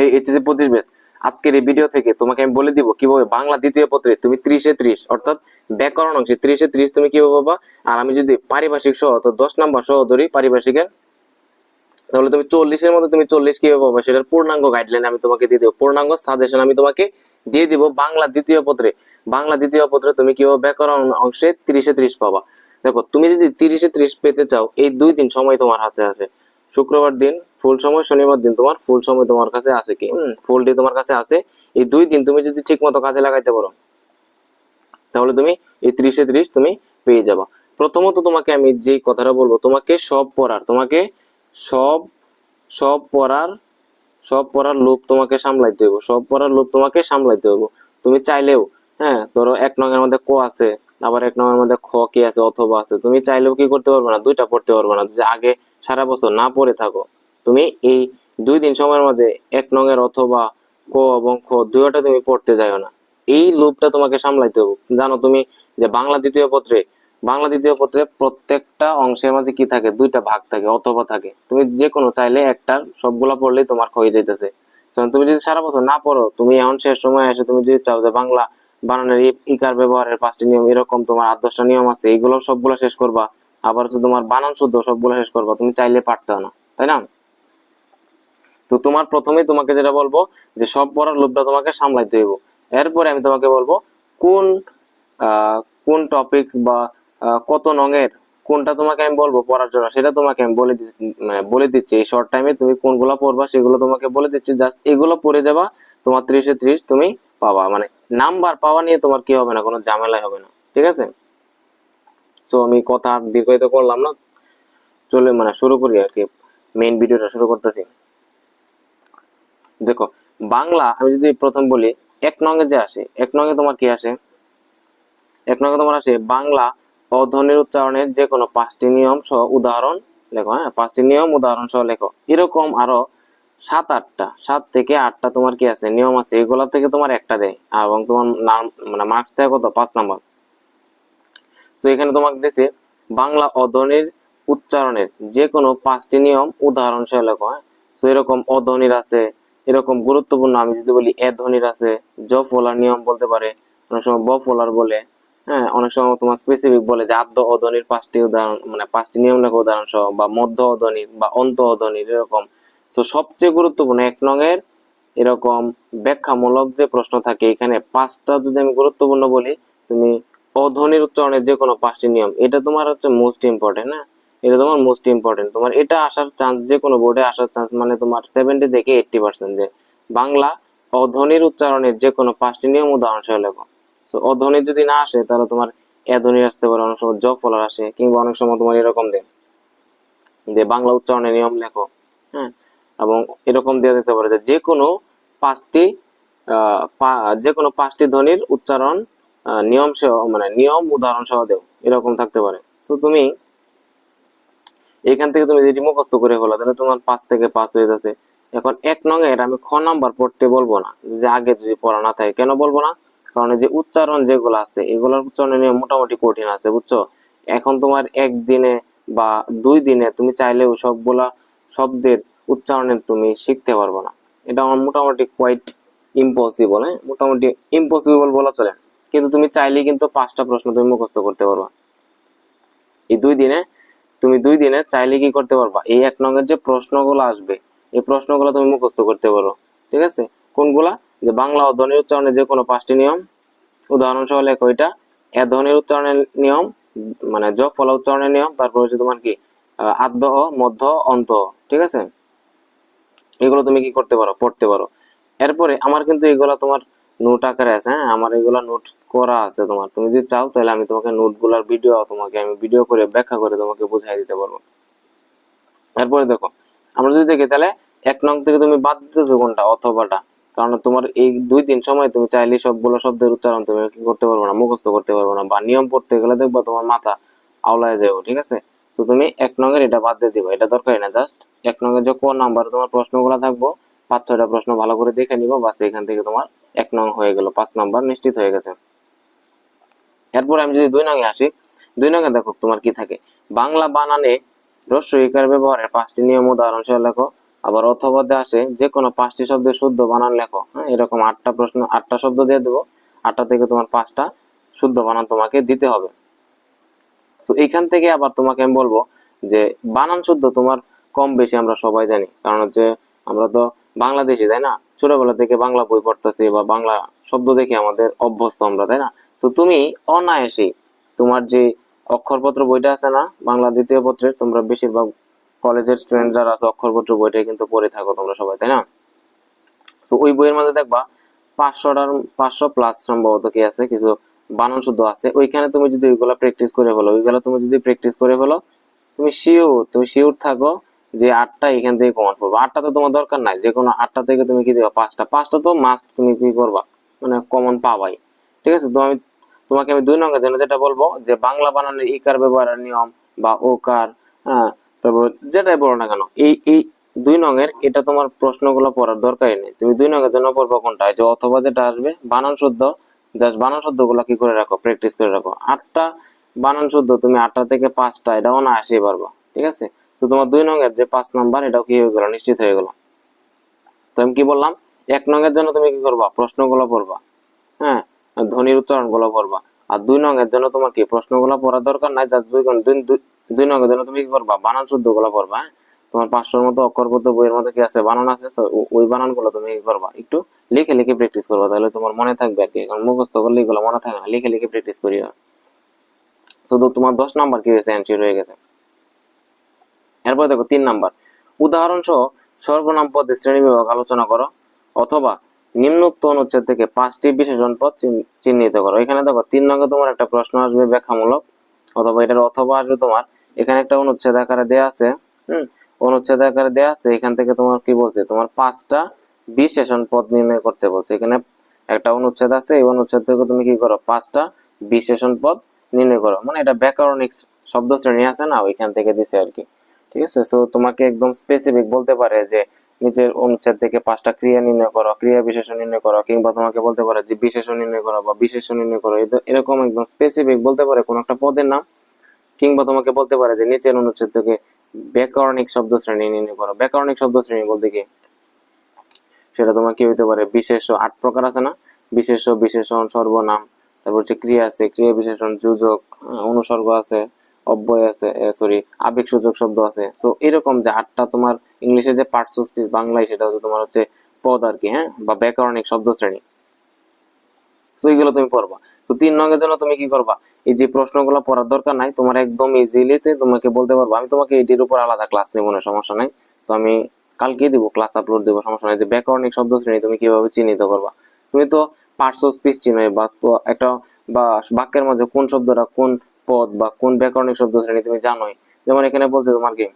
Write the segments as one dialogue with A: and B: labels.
A: এই এইচএসসি পঁচিশ বেস আজকের এই ভিডিও থেকে তোমাকে আমি বলে দিব কীভাবে বাংলা দ্বিতীয় পত্রে তুমি ত্রিশে ত্রিশ, অর্থাৎ ব্যাকরণ অংশে ত্রিশে ত্রিশ তুমি কীভাবে পাবা? আর আমি যদি পারিভাষিক সহ তো দশ নাম্বার সহ ধরি পারিভাষিকের, তাহলে তুমি চল্লিশের মধ্যে তুমি চল্লিশ কীভাবে পাবা? সেটার পূর্ণাঙ্গ গাইডলাইন আমি তোমাকে দিয়ে দেবো। পূর্ণাঙ্গ সাজেশন আমি তোমাকে দিয়ে দিব বাংলা দ্বিতীয় পত্রে। বাংলা দ্বিতীয় পত্রে তুমি কীভাবে ব্যাকরণ অংশে তিরিশে ত্রিশ পাবা? দেখো, তুমি যদি তিরিশে ত্রিশ পেতে চাও, এই দুই দিন সময় তোমার হাতে আছে। শুক্রবার দিন ফুল সময় শনিবার দিন তোমার ফুল সময় তোমার কাছে আছে কি? ফুল ডে তোমার কাছে আছে এই দুই দিন তুমি যদি ঠিক মতো কাজে লাগাইতে পারো তাহলে তুমি এই ত্রিশে ত্রিশ তুমি পেয়ে যাবা। প্রথমত তোমাকে আমি যে কথাটা বলব তোমাকে সব পড়ার তোমাকে সব সব পড়ার সব পড়ার লোভ তোমাকে সামলাইতে হইব সব পড়ার লোভ তোমাকে সামলাইতে হইব। তুমি চাইলেও হ্যাঁ ধরো এক নঙের মধ্যে ক আছে আবার এক নঙের মধ্যে খ কি আছে অথবা আছে তুমি চাইলেও কি করতে পারবে না দুইটা পড়তে পারবে না যে আগে সারা বছর না পড়ে থাকো। তুমি এই দুই দিন সময়ের মধ্যে এক নঙের অথবা ক এবং খ দুইটা তুমি পড়তে যাও না। এই লোভটা তোমাকে সামলাইতে হবে। জানো তুমি যে বাংলা দ্বিতীয় পত্রে, বাংলা দ্বিতীয় পত্রে প্রত্যেকটা অংশের মাঝে কি থাকে? দুইটা ভাগ থাকে, অথবা থাকে। তুমি যে কোনো চাইলে একটার সবগুলা পড়লেই তোমার হয়ে যাইতেছে। তুমি যদি সারা বছর না পড়ো, তুমি এখন শেষ সময় এসে তুমি যদি চাও যে বাংলা বানানের ইকার ব্যবহারের পাঁচটি নিয়ম, এরকম তোমার আট দশটা নিয়ম আছে এইগুলো সবগুলো শেষ করবা। আবার হচ্ছে তোমার বানান শুদ্ধ সবগুলো শেষ করবা, তুমি চাইলে পারতে না, তাই না? তো তোমার প্রথমেই তোমাকে যেটা বলব, যে সব পড়ার লোভটা তোমাকে সামলাইতে হইব। এরপরে আমি তোমাকে বলব, কোন কোন টপিকস বা কত নঙের কোনটা তোমাকে আমি বলব পড়ার জন্য, সেটা তোমাকে আমি বলে মানে বলে দিচ্ছি। এই শর্ট টাইমে তুমি কোনগুলো পড়বা, সেগুলো তোমাকে বলে দিচ্ছি জাস্ট এগুলো পড়ে যাবা, তোমার ত্রিশে ত্রিশ তুমি পাবা। মানে নাম্বার পাওয়া নিয়ে তোমার কি হবে না, কোনো ঝামেলাই হবে না, ঠিক আছে? সো আমি কথা আর দীর্ঘায়িত করলাম না। চলে মানে শুরু করি আর কি। মেইন ভিডিওটা শুরু করতেছি। দেখো, বাংলা আমি যদি প্রথম বলি, এক নঙ্গে যে আসে, এক নঙ্গে তোমার কি আসে? এক নঙ্গে তোমার আসে বাংলা অধ্বনির উচ্চারণের যে কোনো পাঁচটি নিয়ম সহ উদাহরণ। লেখো হ্যাঁ পাঁচটি নিয়ম, উদাহরণ সহ লেখো। এরকম আরও সাত, আটটা, সাত থেকে আটটা তোমার কি আছে? নিয়ম আছে, এগুলা থেকে তোমার একটা দেয়। এবং তোমার নাম মানে মার্কস দেয় কত? পাঁচ নাম্বার। তো এখানে তোমাকে দিছে বাংলা অধ্বনির উচ্চারণের যে কোনো পাঁচটি নিয়ম উদাহরণ সহ লেখো হ্যাঁ? তো এরকম অধ্বনির আছে, এরকম গুরুত্বপূর্ণ আমি যদি বলি এ ধ্বনির আছে, জ ফলার নিয়ম বলতে পারে, অনেক সময় ব ফলার বলে হ্যাঁ? অনেক সময় তোমার স্পেসিফিক বলে যে আদ্য অধ্বনির পাঁচটি উদাহরণ মানে পাঁচটি নিয়ম লেখা উদাহরণ সহ বা মধ্য অধ্বনির বা অন্ত অধ্বনির, এরকম। তো সবচেয়ে গুরুত্বপূর্ণ এক নঙের এরকম ব্যাখ্যামূলক যে প্রশ্ন থাকে এখানে পাঁচটা যদি আমি গুরুত্বপূর্ণ বলি, তুমি অধ্বনির উচ্চারণের যে কোনো পাঁচটি নিয়ম, এটা তোমার হচ্ছে মোস্ট ইম্পর্টেন্ট হ্যাঁ? এটা তোমার মোস্ট ইম্পর্টেন্ট তোমার এটা আসার চান্স যে কোনো বোর্ডে আসার চান্স মানে তোমার সেভেন্টি থেকে এইটটি পার্সেন্ট যে। বাংলা অধ্বনির উচ্চারণের যে কোনো পাঁচটি নিয়ম উদাহরণ সহ লেখো। তো অধ্বনি যদি না আসে, তাহলে তোমার এধ্বনির আসতে পারে, অনেক সময় জ ফলার আসে, কিংবা অনেক সময় তোমার এরকম দেয় যে বাংলা উচ্চারণের নিয়ম লেখো হ্যাঁ? এবং এরকম দেওয়া যেতে পারে যে কোনো পাঁচটি যে কোনো পাঁচটি ধ্বনির উচ্চারণ নিয়ম সহ মানে নিয়ম, উদাহরণ সহ দেও। এরকম থাকতে পারে। তো তুমি এখান থেকে তুমি যদি মুখস্থ করে হলো তাহলে তোমার পাঁচ থেকে পাঁচ হয়ে যাচ্ছে। এখন এক নঙে এটা আমি খ নাম্বার পড়তে বলব না। যে আগে যদি পড়া না থাকে, কেন বলব না? কারণ যে উচ্চারণ যেগুলো আছে, এগুলোর উচ্চারণ নিয়ে মোটামুটি কঠিন আছে, বুঝছ? এখন তোমার একদিনে বা দুই দিনে তুমি চাইলেও সবগুলা শব্দের উচ্চারণে তুমি শিখতে পারবে না। এটা আমার মোটামুটি কোয়াইট ইম্পসিবল হ্যাঁ? মোটামুটি ইম্পসিবল বলা চলে কিন্তু তুমি চাইলেই কিন্তু পাঁচটা প্রশ্ন তুমি মুখস্থ করতে পারবা। এই দুই দিনে তুমি দুই দিনে চাইলে কি করতে পারবা? এই এক নঙ্গের যে প্রশ্নগুলো আসবে, এই প্রশ্নগুলো তুমি মুখস্থ করতে পারো। ঠিক আছে? কোনগুলা? যে বাংলা ও ধ্বনির উচ্চারণের যে কোনো পাঁচটি নিয়ম উদাহরণ সহ লেখো এটা। এ ধ্বনির উচ্চারণের নিয়ম মানে জ ফলা উচ্চারণের নিয়ম, তারপর হচ্ছে তোমার কি? আদ্য মধ্য অন্ত ঠিক আছে? এগুলো তুমি কি করতে পারো? পড়তে পারো। এরপরে আমার কিন্তু এগুলা তোমার নোট আকারে আছে হ্যাঁ? আমার এগুলা নোট করা আছে তোমার। তুমি যদি চাও তাহলে আমি তোমাকে নোটগুলার ভিডিও তোমাকে আমি ভিডিও করে ব্যাখ্যা করে তোমাকে বুঝাই দিতে পারব। এরপরে দেখো, আমরা যদি দেখি তাহলে এক নং থেকে তুমি বাদ দিতেছো কোনটা? অথবাটা। কারণ তোমার এই দুই দিন সময় তুমি চাইলে সবগুলো শব্দের উচ্চারণ, তুমি কি করতে পারবে না, মুখস্থ করতে পারবে না, বা নিয়ম পড়তে গেলে দেখবা তোমার মাথা আওলায় যাব ঠিক আছে? তো তুমি এক নঙের এটা বাদ দিয়ে দিবা, এটা দরকারই না। জাস্ট এক নঙের যে কোন নাম্বার তোমার প্রশ্নগুলো থাকব, পাঁচ ছয়টা প্রশ্ন ভালো করে দেখে নিবা, বাস এখান থেকে তোমার এক নং হয়ে গেল, পাঁচ নাম্বার নিশ্চিত হয়ে গেছে। এরপর আমি যদি দুই নঙে আসি, দুই নঙে দেখো তোমার কি থাকে। বাংলা বানানে রস্যইকার ব্যবহারের পাঁচটি নিয়ম উদাহরণ সহ লেখো, আবার অথবা দিয়ে আসে যে কোনো পাঁচটি শব্দের শুদ্ধ বানান লেখো। হ্যাঁ এরকম আটটা প্রশ্ন, আটটা শব্দ দিয়ে দেবো, আটটা থেকে তোমার পাঁচটা শুদ্ধ বানান তোমাকে দিতে হবে। তো এইখান থেকে আবার তোমাকে আমি বলব যে বানান শুদ্ধ তোমার কম বেশি আমরা সবাই জানি। কারণ হচ্ছে আমরা তো বাংলাদেশি, তাই না? ছোটবেলা থেকে বাংলা বই পড়তেছি বা বাংলা শব্দ দেখে আমাদের অভ্যস্ত আমরা, তাই না? তো তুমি অনায়াসে তোমার যে অক্ষরপত্র বইটা আছে না, বাংলা দ্বিতীয় পত্রের, তোমরা বেশিরভাগ কলেজের স্টুডেন্ট যারা আছে, অক্ষরপত্র বইটাই কিন্তু পড়ে থাকো তোমরা সবাই, তাই না? তো ওই বইয়ের মধ্যে দেখবা পাঁচশোটার, পাঁচশো প্লাস সম্ভবত কি আছে, কিছু বানান শুদ্ধ আছে। ওইখানে তুমি যদি ওইগুলা প্র্যাকটিস করে ফেলো, ওইগুলা তুমি যদি প্র্যাকটিস করে ফেলো, তুমি শিওর তুমি শিওর থাকো যে আটটা এখান থেকে কমন পড়বে আটটা তো তোমার দরকার নাই যে কোনো আটটা থেকে তুমি কি দিবা? পাঁচটা। পাঁচটা তো মাস্ট তুমি কি করবা? মানে কমন পাবাই। ঠিক আছে? তো আমি তোমাকে আমি দুই নম্বরের জন্য যেটা বলব, যে বাংলা বানানের ইকার ব্যবহারের নিয়ম বা ওকার হ্যাঁ তারপর যেটাই বলো না কেন, এই এই দুই নঙের এটা তোমার প্রশ্নগুলো পড়ার দরকারই নেই। তুমি দুই নঙের জন্য পড়ব কোনটা? যে অথবা যেটা আসবে, বানান শুদ্ধ। জাস্ট বানান শুদ্ধগুলা কি করে রাখো? প্র্যাকটিস করে রাখো। আটটা বানান শুদ্ধ, তুমি আটটা থেকে পাঁচটা এটাও না আসে পারবা। ঠিক আছে? তো তোমার দুই নঙের যে পাঁচ নাম্বার, এটাও কি হয়ে গেল? নিশ্চিত হয়ে গেল। তো আমি কি বললাম? এক নঙের জন্য তুমি কি করবা? প্রশ্নগুলো পড়বা। হ্যাঁ? ধ্বনির উচ্চারণগুলো পড়বা। আর দুই নঙের জন্য তোমার কি? প্রশ্নগুলো পড়ার দরকার নাই। দুই দুই নঙের জন্য তুমি কি করবা? বানান শুদ্ধগুলো পড়বা হ্যাঁ? তোমার পাঁচশোর মতো অক্ষরবদ্ধ বইয়ের মধ্যে কি আছে? বানান আছে? ওই বানানগুলো তুমি কি করবা? একটু লিখে লিখে প্র্যাকটিস করবা। তাহলে তোমার মনে থাকবে আর কি। কারণ মুখস্থ করলে এগুলো মনে থাকে না। লিখে লিখে প্র্যাকটিস করিও। শুধু তোমার দশ নাম্বার কি হয়েছে? অ্যান্সার হয়ে গেছে। এরপর দেখো তিন নাম্বার। উদাহরণ সহ সর্বনাম পদের শ্রেণি বিভাগ আলোচনা করো, অথবা নিম্নোক্ত অনুচ্ছেদ থেকে পাঁচটি বিশেষণ পদ চিহ্নিত করো। এখানে দেখো তিন নঙ্গে তোমার একটা প্রশ্ন আসবে, ব্যাখ্যামূলক, অথবা এটার অথবা আসবে তোমার। এখানে একটা অনুচ্ছেদ আকারে দেয়া আছে, হুম? অনুচ্ছেদ আকারে দেয়া আছে, এখান থেকে তোমার কি বলছে? তোমার পাঁচটা বিশেষণ পদ নির্ণয় করতে বলছে। এখানে একটা অনুচ্ছেদ আছে, এই অনুচ্ছেদ থেকে তুমি কি করো? পাঁচটা বিশেষণ পদ নির্ণয় করো। মানে এটা ব্যাকরণিক শব্দ শ্রেণি আছে না, ওইখান থেকে দিছে আর কি। ঠিক আছে? সো তোমাকে একদম স্পেসিফিক বলতে পারে যে নিচের অনুচ্ছেদ থেকে পাঁচটা ক্রিয়া নির্ণয় করো, ক্রিয়া বিশেষণ নির্ণয় করো, কিংবা তোমাকে বলতে পারে যে বিশেষণ নির্ণয় করো বা বিশেষণ নির্ণয় করো এরকম একদম স্পেসিফিক বলতে পারে কোন একটা পদের নাম। কিংবা তোমাকে বলতে পারে যে নিচের অনুচ্ছেদ থেকে ব্যাকরণিক শব্দ শ্রেণি নির্ণয় করো। ব্যাকরণিক শব্দ শ্রেণি বলতে কি? সেটা তোমার কি হইতে পারে? বিশেষ আট প্রকার আছে না? বিশেষ বিশেষণ, সর্বনাম, তারপর হচ্ছে ক্রিয়া আছে, ক্রিয়া বিশেষণ, যোজক অনুসর্গ আছে। অব্যয় আছে সরি আবেগ সূচক শব্দ আছে। সো এরকম যে আটটা তোমার ইংলিশে যে পার্টস অফ স্পিচ বাংলায়, সেটা হচ্ছে তোমার হচ্ছে পদ আর কি হ্যাঁ? বা ব্যাকরণিক শব্দ শ্রেণি। সো এগুলো তুমি পড়বা। তো তিন নঙ্গের জন্য তুমি কি করবা? এই যে প্রশ্নগুলো পড়ার দরকার নাই, তোমার একদম ইজিলিতে তোমাকে বলতে পারব। আমি তোমাকে এটির উপর আলাদা ক্লাস নেব না, সমস্যা নাই। তো আমি কালকে দিব ক্লাস আপলোড দেবো, সমস্যা নাই। যে ব্যাকরণিক শব্দ শ্রেণি তুমি কীভাবে চিহ্নিত করবা? তুমি তো পার্টস অফ স্পিচ চিনোই বা একটা বা বাক্যের মধ্যে কোন শব্দটা কোন পদ বা কোন ব্যাকরণিক শব্দ শ্রেণি তুমি জানোই। যেমন এখানে বলছে তোমার কি?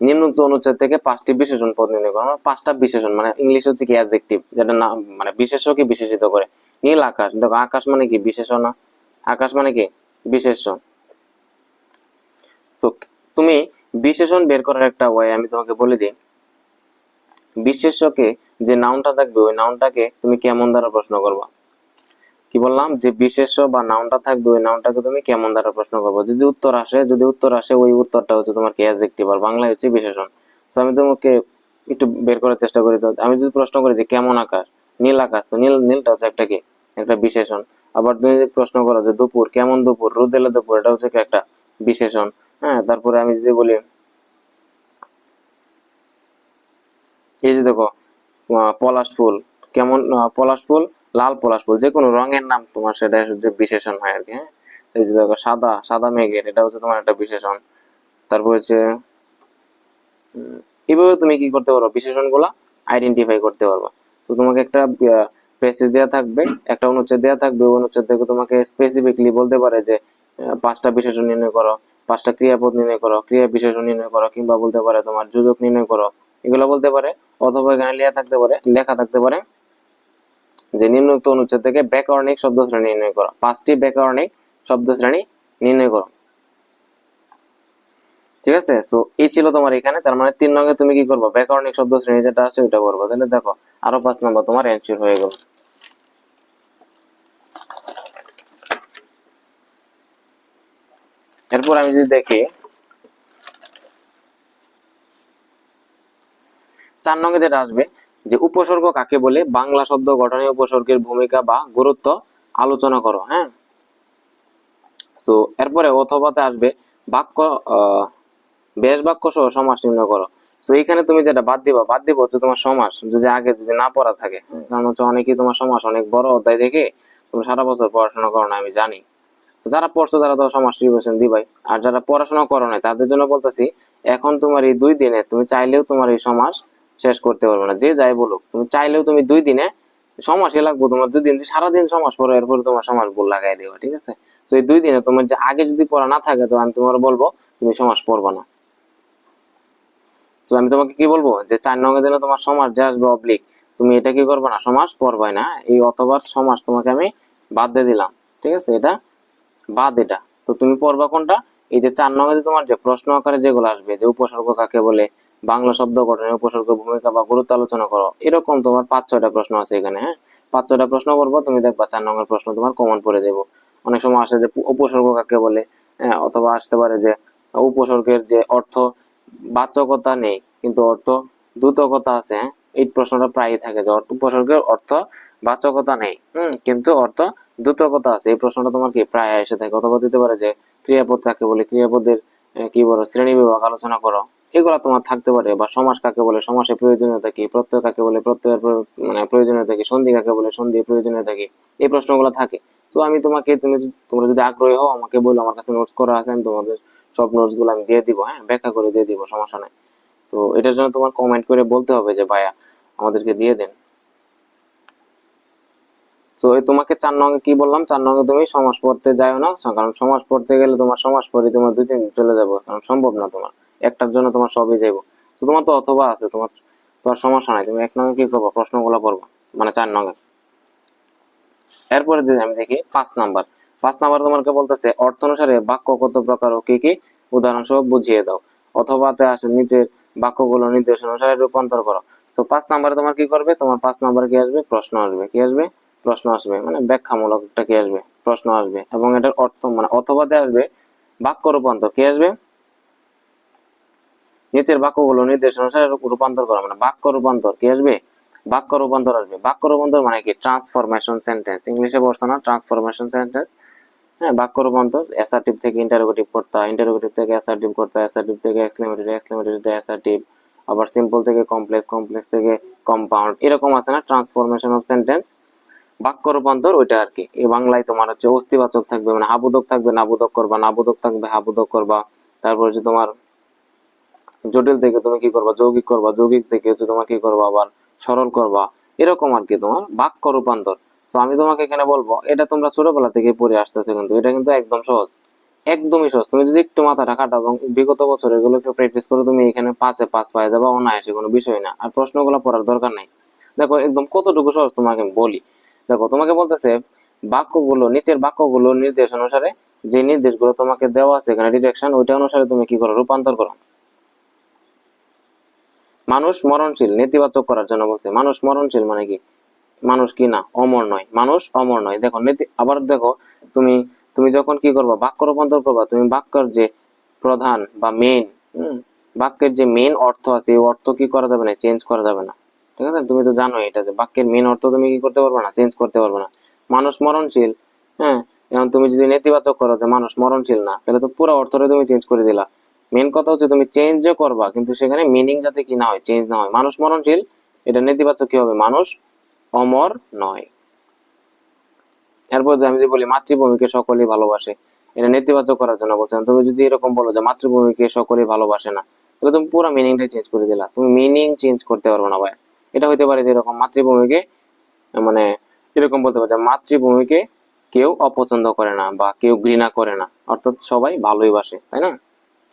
A: নিম্নোক্ত অনুচ্ছেদ থেকে পাঁচটি বিশেষণ পদ নির্ণয় করো। পাঁচটা বিশেষণ মানে ইংলিশ হচ্ছে কি অ্যাডজেক্টিভ যেটা না মানে বিশেষ্যকে বিশেষিত করে। নীল আকাশ, দেখো আকাশ মানে কি? বিশেষণ। আকাশ মানে কি? বিশেষ্য তুমি বিশেষণ বের করার একটা ওয়ে আমি তোমাকে বলে দিই। বিশেষ্যকে যে নাউনটা থাকবে, ওই নাউনটাকে তুমি কেমন দ্বারা প্রশ্ন করবা? কি বললাম? যে বিশেষ্য বা নাউনটা থাকবে, ওই নাউনটাকে তুমি কেমন দ্বারা প্রশ্ন করব? যদি উত্তর আসে, যদি উত্তর আসে, ওই উত্তরটা হচ্ছে তোমার কি অ্যাডজেক্টিভ আর বাংলায় হচ্ছে বিশেষণ। তো আমি তোমাকে একটু বের করার চেষ্টা করি তো। আমি যদি প্রশ্ন করি যে কেমন আকাশ নীল আকাশ। তো নীল, নীলটা হচ্ছে একটা কি? একটা বিশেষণ। আবার তুমি যদি প্রশ্ন করো যে দুপুর, কেমন দুপুর? রোদেলে দুপুর, এটা হচ্ছে একটা বিশেষণ। হ্যাঁ তারপরে আমি যদি বলি, এই যে দেখো পলাশ ফুল। কেমন পলাশ ফুল? লাল পলাশ ফুল যে কোনো রঙের নাম তোমার সেটা হচ্ছে বিশেষণ হয় আর কি হ্যাঁ? এই যে দেখো সাদা সাদা মেঘের এটা হচ্ছে তোমার একটা বিশেষণ। তারপর হচ্ছে উম, এইভাবে তুমি কি করতে পারো? বিশেষণগুলা আইডেন্টিফাই করতে পারবা। তো তোমাকে একটা প্যাসেজ দেওয়া থাকবে একটা অনুচ্ছেদ দেওয়া থাকবে অনুচ্ছেদ থেকে তোমাকে স্পেসিফিকলি বলতে পারে যে পাঁচটা বিশেষণ নির্ণয় করো পাঁচটা ক্রিয়াপদ নির্ণয় করো ক্রিয়া বিশেষণ নির্ণয় করো কিংবা বলতে পারে তোমার যোজক নির্ণয় করো এগুলো বলতে পারে অথবা এখানে লেখা থাকতে পারে লেখা থাকতে পারে যে নিম্নোক্ত অনুচ্ছেদ থেকে ব্যাকরণিক শব্দ শ্রেণি নির্ণয় করো। পাঁচটি ব্যাকরণিক শব্দ শ্রেণি নির্ণয় করো। ঠিক আছে? সো এই ছিল তোমার এখানে। তার মানে তিন নঙ্গে তুমি কি করবে? ব্যাকরণিক শব্দ শ্রেণি যেটা আছে ওইটা করবে। তাহলে দেখো, আরও পাঁচ নম্বর তোমার অ্যান্সার হয়ে গেল। এরপর আমি যদি দেখি, চার নঙ্গে যেটা আসবে যে উপসর্গ কাকে বলে? বাংলা শব্দ গঠনে উপসর্গের ভূমিকা বা গুরুত্ব আলোচনা করো হ্যাঁ? সো এরপরে অথবাতে আসবে বাক্য বেশ বাক্য সহ সমাস নির্ণয় করো। তো এখানে তুমি যেটা বাদ দিবা বাদ দিব হচ্ছে তোমার সমাস যদি আগে যদি না পড়া থাকে। কারণ হচ্ছে অনেকেই তোমার সমাস অনেক বড় অধ্যায় দেখে তুমি সারা বছর পড়াশোনা করো না আমি জানি। তো যারা পড়ছো তারা তো সমাজ রিভিশন দিবাই। আর যারা পড়াশোনা করো না তাদের জন্য বলতেছি এখন তোমার এই দুই দিনে তুমি চাইলেও তোমার এই সমাজ শেষ করতে পারবে না, যে যাই বলুক। তুমি চাইলেও তুমি দুই দিনে সমাসে লাগবো, তোমার দুই দিন সারাদিন সমাজ পড়ো, এরপরে তোমার সমাজ বল লাগাই দেবো, ঠিক আছে? তো এই দুই দিনে তোমার যে আগে যদি পড়া না থাকে, তো আমি তোমার বলব তুমি সমাজ পড়বা না। তো আমি তোমাকে কি বলব? যে চার নঙ্গের জন্য তোমার সমাজ যে আসবে অবলিক তুমি এটা কি করবে না? সমাজ পড়বাই না। এই অথবা সমাজ তোমাকে আমি বাদ দিয়ে দিলাম, ঠিক আছে? এটা বাদ এটা। তো তুমি পড়বা কোনটা? এই যে চার নঙ্গে তোমার যে প্রশ্ন আকারে যেগুলো আসবে, যে উপসর্গ কাকে বলে বাংলা শব্দ গঠনে উপসর্গ, ভূমিকা বা গুরুত্ব আলোচনা করো। এরকম তোমার পাঁচ, ছয়টা প্রশ্ন আছে এখানে হ্যাঁ? পাঁচ, ছয়টা প্রশ্ন করব, তুমি দেখবা চার নম্বর প্রশ্ন তোমার কমন পড়ে দেবো অনেক সময় আসে যে উপসর্গ কাকে বলে হ্যাঁ? অথবা আসতে পারে যে উপসর্গের যে অর্থ, বাচকতা নেই, কিন্তু অর্থ দ্রুতকতা আছে হ্যাঁ? এই প্রশ্নটা প্রায়ই থাকে যে উপসর্গের অর্থ বাচকতা নেই, হম? কিন্তু অর্থ দ্রুতকতা আছে। এই প্রশ্নটা তোমার কি প্রায় এসে থাকে? অথবা দিতে পারে যে ক্রিয়াপদ কাকে বলে? ক্রিয়াপদের কি বলো? শ্রেণি বিভাগ আলোচনা করো। এগুলো তোমার থাকতে পারে, বা সমাস কাকে বলে সমাসের প্রয়োজনীয়তা কি, প্রত্যয় কাকে বলে, প্রত্যয়ের মানে প্রয়োজনীয়তা কি, সন্ধি কাকে বলে, সন্ধির প্রয়োজনীয়তা কি, এই প্রশ্নগুলো থাকে। তো আমি তোমাকে, তুমি তোমরা যদি আগ্রহী হও, আমাকে বলো, আমার কাছে নোটস করা আছে, আমি তোমাদের সব নোটসগুলো আমি দিয়ে দিব হ্যাঁ ব্যাখ্যা করে দিয়ে দিব, সমস্যা নাই। তো, এটার জন্য তোমার কমেন্ট করে বলতে হবে যে, ভাইয়া, আমাদেরকে দিয়ে দেন। সো তোমাকে চার নঙ্গে কি বললাম? চার নঙ্গে তুমি সমাজ পড়তে যাও না, কারণ সমাজ পড়তে গেলে তোমার সমাজ পড়ে তোমার দুই দিন চলে যাব, কারণ সম্ভব না তোমার। একটার জন্য তোমার সবই যাইবো। তো তোমার তো অথবা আছে, তোমার তোমার সমস্যা নাই। তুমি এক নঙ্গে কি করব? প্রশ্নগুলো পড়বা মানে চার নঙ্গে এরপরে যদি আমি দেখি, পাঁচ নাম্বার। পাঁচ নাম্বার তোমাকে বলতেছে, অর্থ অনুসারে বাক্য কত প্রকার ও কি কি? উদাহরণ সহ বুঝিয়ে দাও। অথবা তে আসে নিচের বাক্যগুলো নির্দেশ অনুসারে রূপান্তর করো। তো পাঁচ নাম্বারে তোমার কি করবে? তোমার পাঁচ নাম্বারে কি আসবে? প্রশ্ন আসবে। কি আসবে? প্রশ্ন আসবে। মানে ব্যাখ্যামূলক একটা কি আসবে? প্রশ্ন আসবে। এবং এটার অর্থ মানে অথবাতে আসবে বাক্য রূপান্তর। কি আসবে? নিচের বাক্যগুলো নির্দেশ অনুসারে রূপান্তর করা মানে বাক্য রূপান্তর, কি আসবে? বাক্য রূপান্তর আসবে। বাক্য রূপান্তর মানে কি? ট্রান্সফরমেশন সেন্টেন্স ইংলিশে পড়ছো না ট্রান্সফরমেশন সেন্টেন্স হ্যাঁ বাক্য রূপান্তর অ্যাসার্টিভ থেকে ইন্টারোগেটিভ করতে হয়। ইন্টারোগেটিভ থেকে অ্যাসার্টিভ করতে হয় অ্যাসার্টিভ থেকে এক্সক্লেমেটরি এক্সক্লেমেটরি থেকে অ্যাসার্টিভ আবার সিম্পল থেকে কমপ্লেক্স কমপ্লেক্স থেকে কম্পাউন্ড এরকম আছে না ট্রান্সফরমেশন অফ সেন্টেন্স বাক্য রূপান্তর ওইটা আর কি। এই বাংলায় তোমার হচ্ছে অস্তিবাচক থাকবে মানে হাবুদক থাকবে, নাবুদক করবা, নাবুদক থাকবে হাবুদক করবা। তারপর হচ্ছে তোমার জটিল থেকে তুমি কি করবা? যৌগিক করবা। যৌগিক থেকে তোমার কি করবা? আবার সরল করবা। এরকম আর কি তোমার বাক্য রূপান্তর। তো আমি তোমাকে এখানে বলব, এটা তোমরা ছোটবেলা থেকে পড়ে আসতেছো কিন্তু এটা কিন্তু একদম সহজ। একদমই সহজ। তুমি যদি একটু মাথা খাটাও এবং বিগত বছর এগুলো একটু প্র্যাকটিস করো, তুমি এখানে পাঁচে পাঁচ পাই যাবা, অনায়াসে কোনো বিষয় না। আর প্রশ্নগুলো পড়ার দরকার নাই। দেখো, একদম কতটুকু সহজ তোমাকে বলি। দেখো, তোমাকে বলতেছে, বাক্যগুলো, নিচের বাক্যগুলো নির্দেশ অনুসারে যে নির্দেশগুলো তোমাকে দেওয়া আছে এখানে ডিরেকশন ওইটা অনুসারে তুমি কি করো? রূপান্তর করো। মানুষ মরণশীল, নেতিবাচক করার জন্য বলছে। মানুষ মরণশীল মানে কি? মানুষ কি না? অমর নয়। মানুষ অমর নয়। দেখো, নীতি আবার দেখো, তুমি তুমি যখন কি করবা? বাক্য রূপান্তর করবা। তুমি বাক্যের যে প্রধান বা মেইন বাক্যের যে মেইন অর্থ আছে, এই অর্থ কি করা যাবে না? চেঞ্জ করা যাবে না। ঠিক আছে? তুমি তো জানো এটা যে বাক্যের মেইন অর্থ তুমি কি করতে পারবে না? চেঞ্জ করতে পারবে না। মানুষ মরণশীল হ্যাঁ? এখন তুমি যদি নেতিবাচক করো যে মানুষ মরণশীল না, তাহলে তো পুরো অর্থটা তুমি চেঞ্জ করে দিলা। মেন কথা হচ্ছে তুমি চেঞ্জও করবা, কিন্তু সেখানে মিনিং যাতে কি না হয় চেঞ্জ না হয়। মানুষ মরণশীল, এটা নেতিবাচক কি হবে? মানুষ অমর নয়। এরপর আমি যদি বলি, মাতৃভূমিকে সকলেই ভালোবাসে। এটা নেতিবাচক করার জন্য বলছেন তুমি যদি এরকম বলো যে মাতৃভূমিকে সকলেই ভালোবাসে না তাহলে তুমি পুরো মিনিংটা চেঞ্জ করে দিলা। তুমি মিনিং চেঞ্জ করতে পারবে না ভাই। এটা হইতে পারে যে এরকম মাতৃভূমিকে মানে এরকম বলতে পারে যে মাতৃভূমিকে কেউ অপছন্দ করে না বা কেউ ঘৃণা করে না। অর্থাৎ সবাই ভালোই বাসে, তাই না?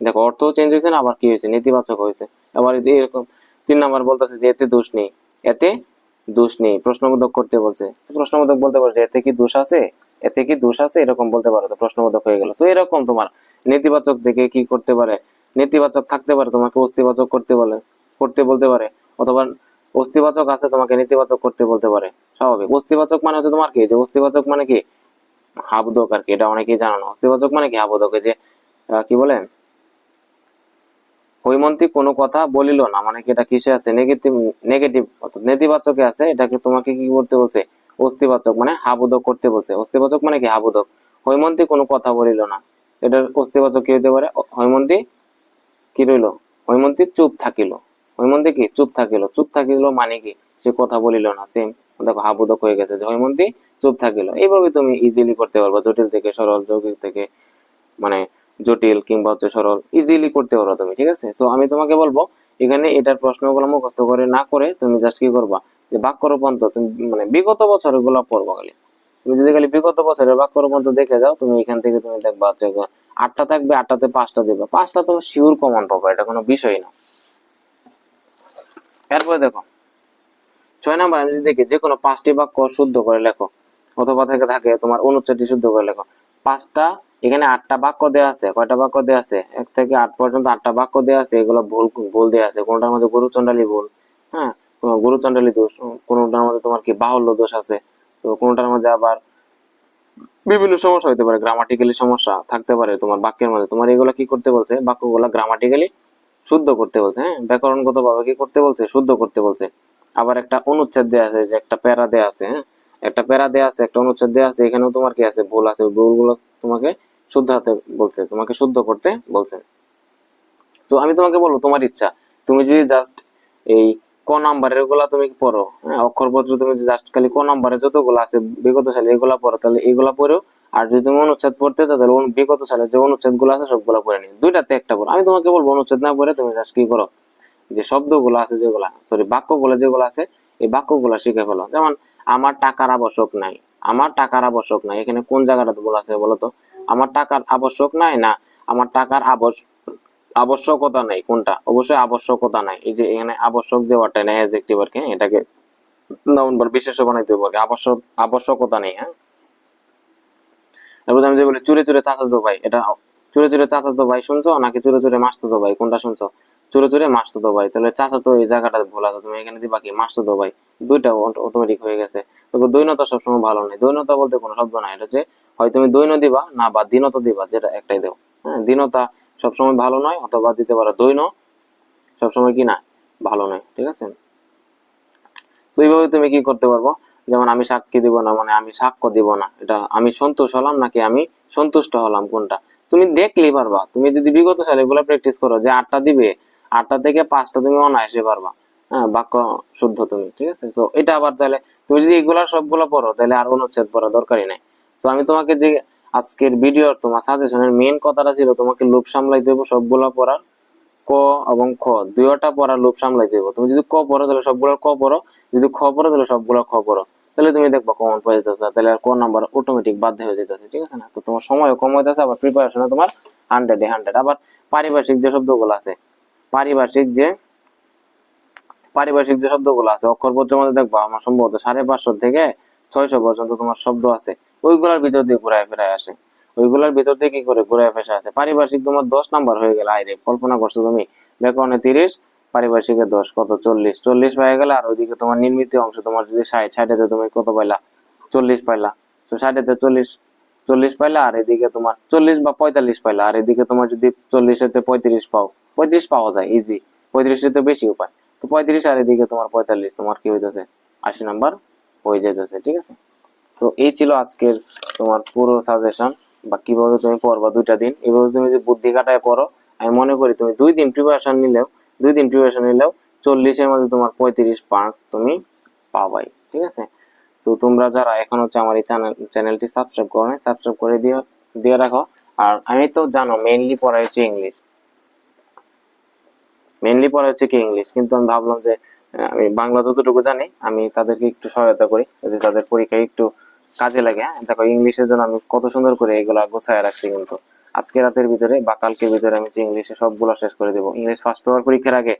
A: দেখো অর্থও চেঞ্জ হয়েছে না, আবার কি হয়েছে? নেতিবাচক হয়েছে। আবার এরকম তিন নাম্বার বলতেছে যে, এতে দোষ নেই। এতে দোষ নেই। প্রশ্নবোধক করতে বলছে। প্রশ্নবোধক বলতে পারো যে, এতে কি দোষ আছে? এতে কি দোষ আছে? এরকম বলতে পারো তো প্রশ্নবোধক হয়ে গেল। তো এরকম তোমার নেতিবাচক দেখে কি করতে পারে? নেতিবাচক থাকতে পারে, তোমাকে অস্তিবাচক করতে বলে, করতে বলতে পারে। অথবা অস্তিবাচক আছে, তোমাকে নেতিবাচক করতে বলতে পারে। স্বাভাবিক। অস্তিবাচক মানে হচ্ছে তোমার কি? যে অস্তিবাচক মানে কি? হাবুদক আর কি, এটা অনেকেই জানো না। অস্তিবাচক মানে কি? হাবুদক যে কি বলে? হৈমন্তী কোনো কথা বলিল না। মানে কি এটা কিসে আছে? নেগেটিভ নেগেটিভ অর্থাৎ নেতিবাচকে আছে। এটাকে তোমাকে কি করতে বলছে? অস্তিবাচক মানে হাবুদক করতে বলছে। অস্তিবাচক মানে কি? হাবুদক হৈমন্তী কোনো কথা বলিল না। এটার অস্তিবাচক কি হতে পারে? হৈমন্তী কি রইল? হৈমন্তী চুপ থাকিল। হৈমন্তী কি? চুপ থাকিল। চুপ থাকিল মানে কি? সে কথা বলিল না। সেম দেখো হাবুদক হয়ে গেছে যে হৈমন্তী চুপ থাকিল। এইভাবে তুমি ইজিলি করতে পারবা। জটিল থেকে, সরল যৌগিক থেকে মানে জটিল কিংবা হচ্ছে সরল ইজিলি করতে পারো তুমি, ঠিক আছে? সো আমি তোমাকে বলব, এখানে এটার প্রশ্নগুলো মুখস্থ করে না করে তুমি জাস্ট কি করবা? যে বাক্য রূপান্তর তুমি মানে বিগত বছরেরগুলো পড়বা খালি। তুমি যদি খালি বিগত বছরের বাক্য রূপান্তর দেখে যাও, তুমি এখান থেকে তুমি দেখবা হচ্ছে আটটা থাকবে, আটটাতে পাঁচটা দেবে। পাঁচটা তুমি শিওর কমন পাবা, এটা কোনো বিষয় না। এরপরে দেখো, ছয় নাম্বার, আমি যদি দেখি যে কোনো পাঁচটি বাক্য শুদ্ধ করে লেখো, অথবা থেকে থাকে তোমার অনুচ্ছেদটি শুদ্ধ করে লেখো। পাঁচটা এখানে আটটা বাক্য দেওয়া আছে, কয়টা বাক্য দেওয়া আছে? এক থেকে আট পর্যন্ত আটটা বাক্য দেওয়া আছে, এগুলো ভুল ভুল দেওয়া আছে। কোনটার মধ্যে গুরুচণ্ডালী ভুল? হ্যাঁ গুরুচণ্ডালী দোষ, কোনটার মধ্যে তোমার কি বাহুল্য দোষ আছে? তো কোনটার মধ্যে আবার বিভিন্ন সমস্যা হতে পারে গ্রামাটিক্যালি সমস্যা থাকতে পারে তোমার বাক্যের মধ্যে। তোমার এগুলো কি করতে বলছে? বাক্যগুলো গ্রামাটিক্যালি শুদ্ধ করতে বলছে হ্যাঁ? ব্যাকরণগত ভাবে কি করতে বলছে? শুদ্ধ করতে বলছে। আবার একটা অনুচ্ছেদ দেয়া আছে, যে একটা প্যারা দেয়া আছে হ্যাঁ? একটা প্যারা দেয়া আছে, একটা অনুচ্ছেদ দেয়া আছে, এখানেও তোমার কি আছে? ভুল আছে। ভুলগুলো তোমাকে শুদ্ধ বলছে, তোমাকে শুদ্ধ করতে বলছে। সো আমি তোমাকে বলব, তোমার ইচ্ছা। তুমি যদি জাস্ট এই ক নাম্বারেরগুলা তুমি পড়ো হ্যাঁ অক্ষরপত্র তুমি জাস্ট খালি ক নাম্বারের যতগুলো আছে, বিগত সালে এগুলা পড়ো, তাহলে এগুলা পড়ো। আর যদি তুমি অনুচ্ছেদ পড়তে চাও, তাহলে বিগত সালে যে অনুচ্ছেদগুলো আছে, সবগুলা পড়ে নি দুইটাতে একটা পড়ো। আমি তোমাকে বলব, অনুচ্ছেদ না পড়ে তুমি জাস্ট কি করো, যে শব্দগুলো আছে যেগুলা সরি বাক্যগুলো যেগুলো আছে, এই বাক্যগুলো শিখে ফেলো। যেমন, আমার টাকার আবশ্যক নাই। আমার টাকার আবশ্যক নাই। এখানে কোন জায়গাটাতে বলা আছে বলো তো? আমার টাকার আবশ্যক নাই না আমার টাকার আবশ্যক আবশ্যকতা নাই? কোনটা? অবশ্যই আবশ্যকতা নাই। এই যে এখানে আবশ্যক যে ওয়ার্ডটা নেই অ্যাডজেক্টিভ আর কি, এটাকে নাউন বল বিশেষ্য বানাইতে হবে আবশ্যক আবশ্যকতা নেই হ্যাঁ? এবার আমি যে বলি, চুরে চুরে চাচাতো ভাই, এটা চুরে চুরে চাচাতো ভাই শুনছো? নাকি চুরে চুরে মাসতো ভাই? কোনটা শুনছো? চুরে চুরে মাসতো ভাই তাহলে চাচাতো এই জায়গাটা ভুল আছে, তুমি এখানে দিবা কি? মাসতো ভাই দুইটা অটোমেটিক হয়ে গেছে। তবে দৈনতা সবসময় ভালো নেই দৈনতা বলতে কোনো শব্দ নাই। এটা হচ্ছে হয় তুমি দৈন দিবা না বা দিনত দিবা, যেটা একটাই দেও। হ্যাঁ দিনতা সবসময় ভালো নয় অথবা দিতে পারো দৈন, সবসময় কি না? ভালো নয়। ঠিক আছে? তো এইভাবে তুমি কি করতে পারব? যেমন আমি সাক্ষী দিব না মানে আমি সাক্ষ্য দিব না। এটা আমি সন্তোষ হলাম নাকি আমি সন্তুষ্ট হলাম? কোনটা? তুমি দেখলেই পারবা। তুমি যদি বিগত সালে এগুলো প্র্যাকটিস করো যে আটটা দিবে আটটা থেকে পাঁচটা তুমি অনায়াসে পারবা। হ্যাঁ বাক্য শুদ্ধ তুমি, ঠিক আছে? তো এটা আবার তাহলে তুমি যদি এগুলা সবগুলো পড়ো, তাহলে আর অনুচ্ছেদ পড়া দরকারই নাই। তো আমি তোমাকে যে আজকের ভিডিওর তোমার সাজেশনের মেন কথাটা ছিল, তোমাকে লোভ সামলাই দেবো সবগুলা পড়ার ক এবং খ, দুইটা পড়ার লোভ সামলাই দেবো তুমি যদি ক পড়ো, তাহলে সবগুলোর ক পড়ো, যদি খ পড়ো, তাহলে সবগুলোর খ পড়ো। তাহলে তুমি দেখবা কমন পেয়ে যেতেছে তাহলে আর ক নাম্বার অটোমেটিক বাধ্য হয়ে যেতেছে ঠিক আছে না? তো তোমার সময় কম হইতেছে, আবার প্রিপারেশনে তোমার হান্ড্রেড হান্ড্রেড আবার পারিপার্শ্বিক যে শব্দগুলো আছে পারিভাষিক যে পারিভাষিক যে শব্দগুলো আছে অক্ষরপত্রের মধ্যে দেখবা, আমার সম্ভবত সাড়ে পাঁচশো থেকে ছয়শো পর্যন্ত তোমার শব্দ আছে। ওইগুলোর ভিতর দিয়ে ঘুরায় ফেরায় আসে। ওইগুলোর ভিতর থেকে কি করে ঘুরায় ফেসে আসে? পারিভাষিক তোমার দশ নাম্বার হয়ে গেল, আইরে, কল্পনা করছ তুমি? ব্যাকরণে তিরিশ পারিভাষিকের দশ, কত চল্লিশ? চল্লিশ পাই গেলে আর ওইদিকে তোমার নির্মিত অংশ তোমার যদি ষাট, ষাটেতে তুমি কত পাইলা? চল্লিশ পাইলা। তো ষাটেতে চল্লিশ চল্লিশ পাইলা আর এদিকে তোমার চল্লিশ বা পঁয়তাল্লিশ পাইলা, আর এদিকে তোমার যদি চল্লিশেতে পঁয়ত্রিশ পাও, পঁয়ত্রিশ পাওয়া যায় ইজি পঁয়ত্রিশের তো বেশি উপায়। তো পঁয়ত্রিশ আর এদিকে তোমার পঁয়তাল্লিশ, তোমার কি হইতেছে? আশি নাম্বার হয়ে যাইতেছে, ঠিক আছে? সো এই ছিল আজকের তোমার পুরো সাজেশন বা কীভাবে তুমি পড়বা দুইটা দিন। এভাবে তুমি যে বুদ্ধি কাটায় পড়ো, আমি মনে করি তুমি দুই দিন প্রিপারেশন নিলেও, দুই দিন প্রিপারেশন নিলেও চল্লিশের মধ্যে তোমার পঁয়ত্রিশ পার্ক তুমি পাবাই ঠিক আছে? সো তোমরা যারা এখন হচ্ছে আমার এই চ্যানেল চ্যানেলটি সাবস্ক্রাইব করো নাই সাবস্ক্রাইব করে দিয়ে দিয়ে রাখো। আর আমি তো জানো মেইনলি পড়াই হচ্ছে ইংলিশ মেইনলি পড়া হচ্ছে কি ইংলিশ কিন্তু আমি ভাবলাম যে আমি বাংলা যতটুকু জানি, আমি তাদেরকে একটু সহায়তা করি যদি তাদের পরীক্ষায় একটু কাজে লাগে হ্যাঁ? দেখো ইংলিশের জন্য আমি কত সুন্দর করে এগুলা গোছায় রাখছি কিন্তু। আজকে রাতের ভিতরে বা কালকের ভিতরে আমি ইংলিশে সবগুলো শেষ করে দেবো। ইংলিশ ফার্স্ট পেপার পরীক্ষার আগে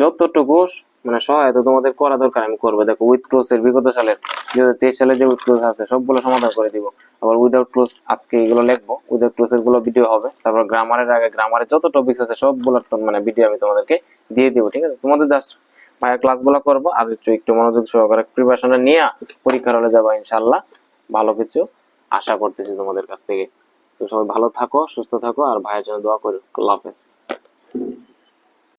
A: যতটুকু মানে সহায়তা তোমাদের করা দরকার আমি করব। দেখো উইথ ক্লোজ এর বিগত সালের দুই হাজার তেইশ সালে যে উইথ ক্লোজ আছে, সবগুলো সমাধান করে দিব। আবার উইদাউট ক্লোজ আজকে এগুলো লিখব। উইদাউট ক্লোজ এরগুলো ভিডিও হবে। তারপর গ্রামারের আগে গ্রামারের যত টপিকস আছে সবগুলো মানে ভিডিও আমি তোমাদেরকে দিয়ে দিব, ঠিক আছে? তোমাদের জাস্ট ভাইয়া ক্লাসগুলো করব আর একটু একটু মনোযোগ সহকারে প্রিপারেশনটা নিয়ে পরীক্ষার হলে যাব ইনশাল্লাহ ভালো কিছু আশা করতেছি তোমাদের কাছ থেকে। তো সবাই ভালো থাকো, সুস্থ থাকো আর ভাইয়ের জন্য দোয়া করি। আল্লাহ হাফেজ।